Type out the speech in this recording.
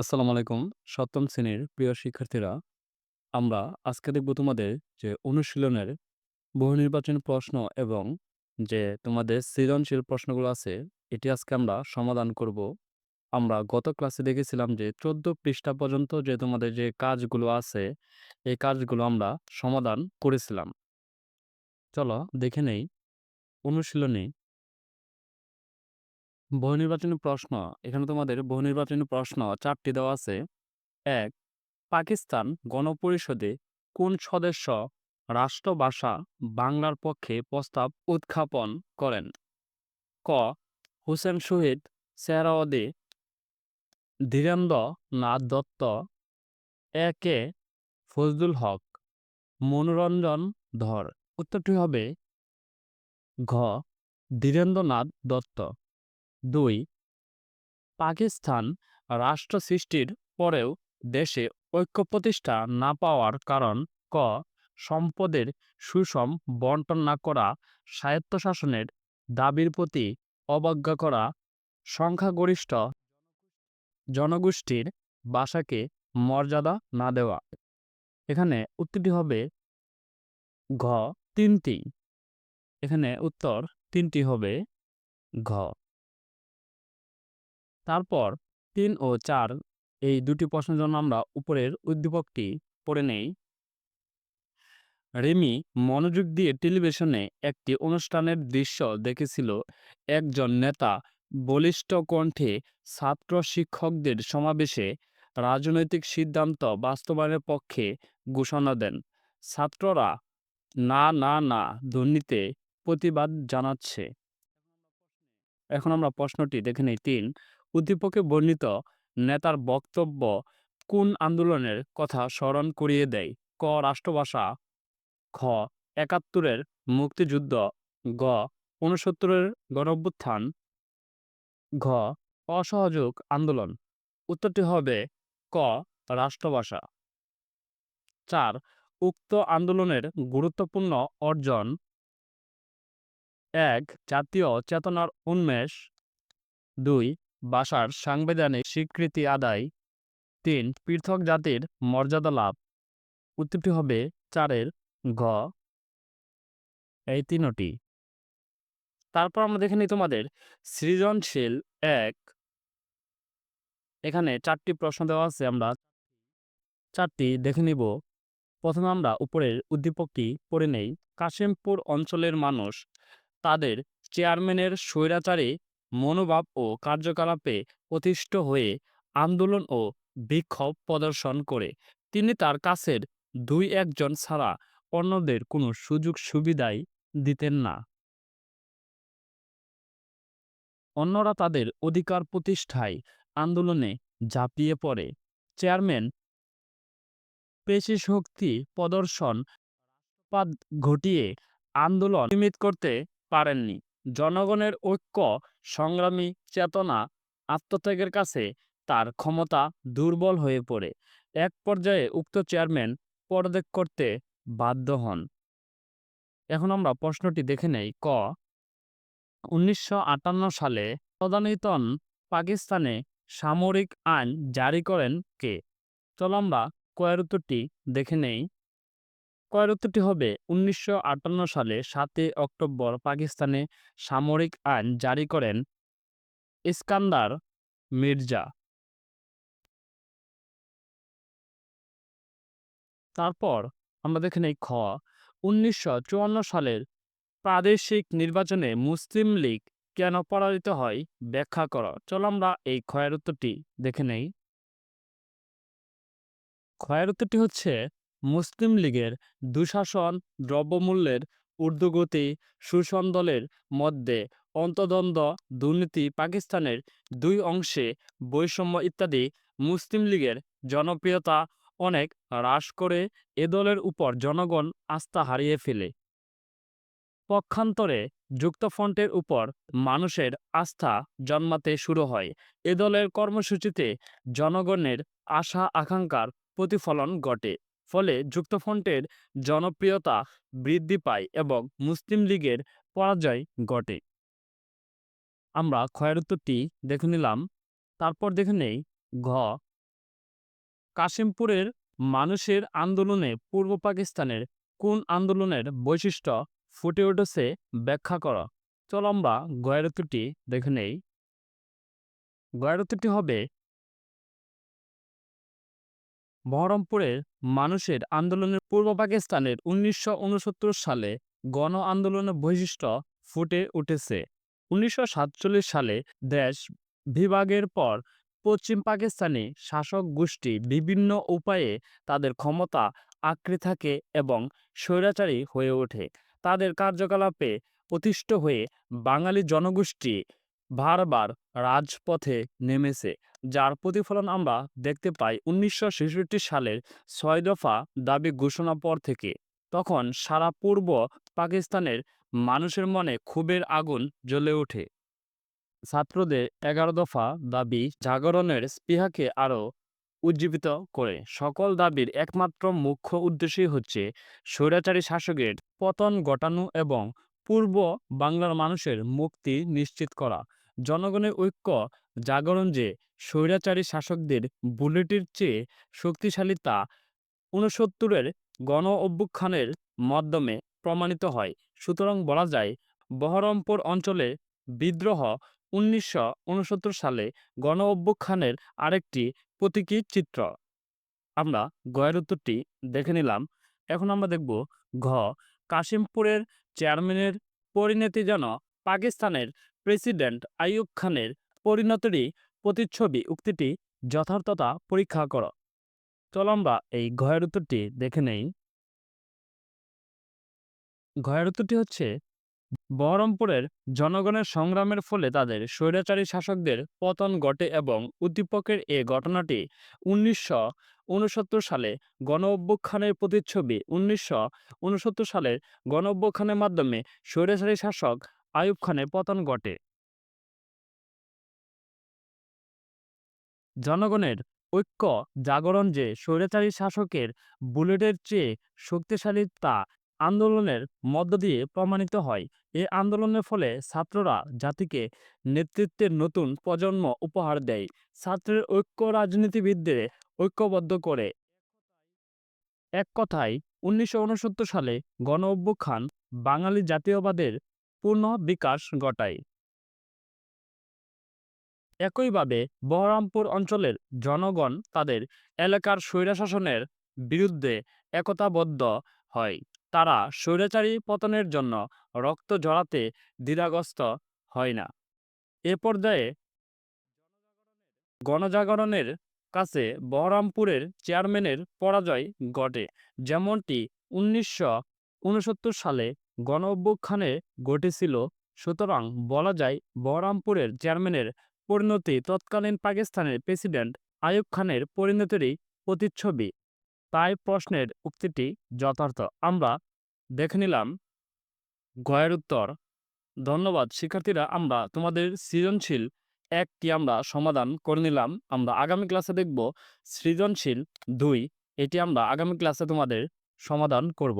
আসসালামু আলাইকুম। সপ্তম শ্রেণির প্রিয় শিক্ষার্থীরা, আমরা আজকে দেখব তোমাদের যে অনুশীলনের বহু নির্বাচনী প্রশ্ন এবং যে তোমাদের সৃজনশীল প্রশ্নগুলো আছে, এটি আজকে আমরা সমাধান করব। আমরা গত ক্লাসে দেখেছিলাম যে ১৪ পৃষ্ঠা পর্যন্ত যে তোমাদের যে কাজগুলো আছে, এই কাজগুলো আমরা সমাধান করেছিলাম। চলো দেখে নেই অনুশীলনী বহু নির্বাচনী প্রশ্ন, এখানে তোমাদের বহু নির্বাচনী প্রশ্ন চারটি দেওয়া আছে। এক পাকিস্তান গণপরিষদে কোন সদস্য রাষ্ট্রভাষা বাংলার পক্ষে প্রস্তাব উত্থাপন করেন? ক. হুসেন শহীদ সোহরাওয়ার্দী ধীরেন্দ্র নাথ দত্ত এ কে ফজলুল হক মনোরঞ্জন ধর উত্তরটি হবে ঘ ধীরেন্দ্রনাথ দত্ত দুই, পাকিস্তান রাষ্ট্র সৃষ্টির পরেও দেশে ঐক্য প্রতিষ্ঠা না পাওয়ার কারণ ক, সম্পদের সুষম বন্টন না করা, স্বায়ত্তশাসনের দাবির প্রতি অবজ্ঞা করা, সংখ্যাগরিষ্ঠ জনগোষ্ঠীর ভাষাকে মর্যাদা না দেওয়া। এখানে উত্তরটি হবে ঘ, তিনটি। এখানে উত্তর তিনটি হবে ঘ। তারপর তিন ও চার এই দুটি প্রশ্নের জন্য আমরা উপরের উদ্দীপকটি পড়ে নেই। রেমি মনোযোগ দিয়ে টেলিভিশনে একটি অনুষ্ঠানের দৃশ্য দেখেছিল। একজন নেতা বলিষ্ঠ কণ্ঠে ছাত্র শিক্ষকদের সমাবেশে রাজনৈতিক সিদ্ধান্ত বাস্তবায়নের পক্ষে ঘোষণা দেন। ছাত্ররা না না না ধ্বনিতে প্রতিবাদ জানাচ্ছে। এখন আমরা প্রশ্নটি দেখে নেই। তিন উদ্দীপকে বর্ণিত নেতার বক্তব্য কোন আন্দোলনের কথা স্মরণ করিয়ে দেয়? ক, রাষ্ট্রভাষা। খ, একাত্তরের মুক্তিযুদ্ধ। গ, ঊনসত্তরের গণঅভ্যুত্থান ঘ, অসহযোগ আন্দোলন। উত্তরটি হবে ক, রাষ্ট্রভাষা। চার, উক্ত আন্দোলনের গুরুত্বপূর্ণ অর্জন। এক, জাতীয় চেতনার উন্মেষ। দুই ভাষার সাংবিধানিক স্বীকৃতি আদায়। তিন, পৃথক জাতির মর্যাদা লাভ। উত্তরটি হবে চারের ঘ। এই তিনটি। তারপর আমরা দেখে নিই তোমাদের সৃজনশীল এক। এখানে চারটি প্রশ্ন দেওয়া আছে আমরা। চারটি দেখে নিব। প্রথমে আমরা উপরের উদ্দীপকটি পড়ে নেই। কাশিমপুর অঞ্চলের মানুষ তাদের চেয়ারম্যানের স্বৈরাচারী মনোভাব ও কার্যকলাপে অতিষ্ঠ হয়ে আন্দোলন ও বিক্ষোভ প্রদর্শন করে। তিনি তার কাছের দুই একজন ছাড়া অন্যদের কোনো সুযোগ সুবিধাই দিতেন না। অন্যরা তাদের অধিকার প্রতিষ্ঠায় আন্দোলনে ঝাঁপিয়ে পড়ে। চেয়ারম্যান পেশি শক্তি প্রদর্শন ঘটিয়ে আন্দোলন সীমিত করতে পারেননি। জনগণের ঐক্য, সংগ্রামী চেতনা, আত্মত্যাগের কাছে তার ক্ষমতা দুর্বল হয়ে পড়ে। এক পর্যায়ে উক্ত চেয়ারম্যান পদত্যাগ করতে বাধ্য হন। এখন আমরা প্রশ্নটি দেখে নেই। ক। উনিশশো আটান্ন সালে তদানীতন পাকিস্তানে সামরিক আইন জারি করেন কে? চলো আমরা কয়ের উত্তরটি দেখে নেই। কয়ের উত্তরটি হবে, উনিশশো আটান্ন সালে সাতই অক্টোবর পাকিস্তানে সামরিক আইন জারি করেন ইস্কান্দার মির্জা। তারপর আমরা দেখে নেই খ, উনিশশো চুয়ান্ন সালের প্রাদেশিক নির্বাচনে মুসলিম লীগ কেন পরাজিত হয় ব্যাখ্যা কর, চলো আমরা এই ক্ষয়ের উত্তরটি দেখে নেই। ক্ষয়ের উত্তরটি হচ্ছে মুসলিম লীগের দুঃশাসন দ্রব্যমূল্যের ঊর্ধ্বগতি শোষণ দলের মধ্যে অন্তদ্বন্দ্ব দুর্নীতি পাকিস্তানের দুই অংশে বৈষম্য ইত্যাদি মুসলিম লীগের জনপ্রিয়তা অনেক হ্রাস করে এ দলের উপর জনগণ আস্থা হারিয়ে ফেলে। পক্ষান্তরে যুক্তফ্রন্টের উপর মানুষের আস্থা জন্মাতে শুরু হয়। এ দলের কর্মসূচিতে জনগণের আশা আকাঙ্ক্ষার প্রতিফলন ঘটে। ফলে যুক্তফ্রন্টের জনপ্রিয়তা বৃদ্ধি পায় এবং মুসলিম লীগের পরাজয় ঘটে। আমরা ক্ষয়ের উত্তরটি দেখে নিলাম। তারপর দেখে নেই। ঘ। কাশিমপুরের মানুষের আন্দোলনে পূর্ব পাকিস্তানের কোন আন্দোলনের বৈশিষ্ট্য ফুটে উঠেছে ব্যাখ্যা করো। চলো আমরা গয়ের উত্তরটি দেখে নেই। গয়ের উত্তরটি হবে বহরমপুরের মানুষের আন্দোলনের পূর্ব পাকিস্তানের উনিশশো ঊনসত্তর সালে গণ আন্দোলনের বৈশিষ্ট্য ফুটে উঠেছে। উনিশশো সাতচল্লিশ সালে দেশ বিভাগের পর পশ্চিম পাকিস্তানি শাসক গোষ্ঠী বিভিন্ন উপায়ে তাদের ক্ষমতা, আঁকড়ে থাকে এবং স্বৈরাচারী হয়ে ওঠে। তাদের কার্যকলাপে প্রতিষ্ঠ হয়ে বাঙালি জনগোষ্ঠী বারবার রাজপথে নেমেছে, যার প্রতিফলন আমরা দেখতে পাই উনিশশো ছেষট্টি সালের ছয় দফা দাবি ঘোষণা পর থেকে। তখন সারা পূর্ব পাকিস্তানের মানুষের মনে ক্ষোভের আগুন জ্বলে ওঠে। ছাত্রদের এগারো দফা দাবি জাগরণের স্পৃহাকে আরও উজ্জীবিত করে। সকল দাবির একমাত্র মুখ্য উদ্দেশ্যই হচ্ছে স্বৈরাচারী শাসকের পতন ঘটানো এবং পূর্ব বাংলার মানুষের মুক্তি নিশ্চিত করা। জনগণের ঐক্য জাগরণ যে স্বৈরাচারী শাসকদের বুলেটের চেয়ে শক্তিশালী তা ঊনসত্তরের গণ অভ্যুত্থানের মাধ্যমে প্রমাণিত হয়। সুতরাং বলা যায়, বহরমপুর অঞ্চলে বিদ্রোহ উনিশশো উনসত্তর সালে গণ অভ্যুত্থানের আরেকটি প্রতীকী চিত্র। আমরা গয়ের উত্তরটি দেখে নিলাম। এখন আমরা দেখব ঘ, কাশিমপুরের চেয়ারম্যানের পরিণতি যেন পাকিস্তানের প্রেসিডেন্ট আইয়ুব খানের পরিণতিরই প্রতিচ্ছবি, উক্তিটি যথার্থতা পরীক্ষা করো। চলো আমরা এই ঘয়ের উত্তরটি দেখে নেই। ঘয়ের উত্তরটি হচ্ছে, বহরমপুরের জনগণের সংগ্রামের ফলে তাদের স্বৈরাচারী শাসকদের পতন ঘটে এবং উদ্দীপকের এ ঘটনাটি উনিশশো উনসত্তর সালে গণ অভ্যুত্থানের প্রতিচ্ছবি, উনিশশো উনসত্তর সালের গণ অভ্যুত্থানের মাধ্যমে স্বৈরাচারী শাসক আইয়ুব খানের পতন ঘটে। জনগণের ঐক্য জাগরণ যে স্বৈরাচারী শাসকের বুলেটের চেয়ে শক্তিশালী তা আন্দোলনের মধ্য দিয়ে প্রমাণিত হয়। এ আন্দোলনের ফলে ছাত্ররা জাতিকে নেতৃত্বের নতুন প্রজন্ম উপহার দেয়। ছাত্রের ঐক্য রাজনীতিবিদদের ঐক্যবদ্ধ করে। এক কথায় উনিশশো উনসত্তর সালে গণ অভ্যুত্থান বাঙালি জাতীয়বাদের পূর্ণ বিকাশ ঘটায়। একইভাবে বহরমপুর অঞ্চলের জনগণ তাদের এলাকার স্বৈরশাসনের বিরুদ্ধে একতাবদ্ধ হয়। তারা স্বৈরাচারী পতনের জন্য রক্ত ঝরাতে দ্বিধাগ্রস্ত হয় না। এ পর্যায়ে গণজাগরণের কাছে বহরমপুরের চেয়ারম্যানের পরাজয় ঘটে, যেমনটি উনিশশো উনসত্তর সালে গণ অভ্যুত্থানে ঘটেছিল। সুতরাং বলা যায় বহরমপুরের চেয়ারম্যানের পরিণতি তৎকালীন পাকিস্তানের প্রেসিডেন্ট আয়ুব খানের পরিণতিরই প্রতিচ্ছবি। তাই প্রশ্নের উক্তিটি যথার্থ। আমরা দেখে নিলাম গয়ের উত্তর। ধন্যবাদ, শিক্ষার্থীরা, আমরা তোমাদের সৃজনশীল একটি আমরা সমাধান করে নিলাম। আমরা আগামী ক্লাসে দেখব সৃজনশীল দুই। এটি আমরা আগামী ক্লাসে তোমাদের সমাধান করব।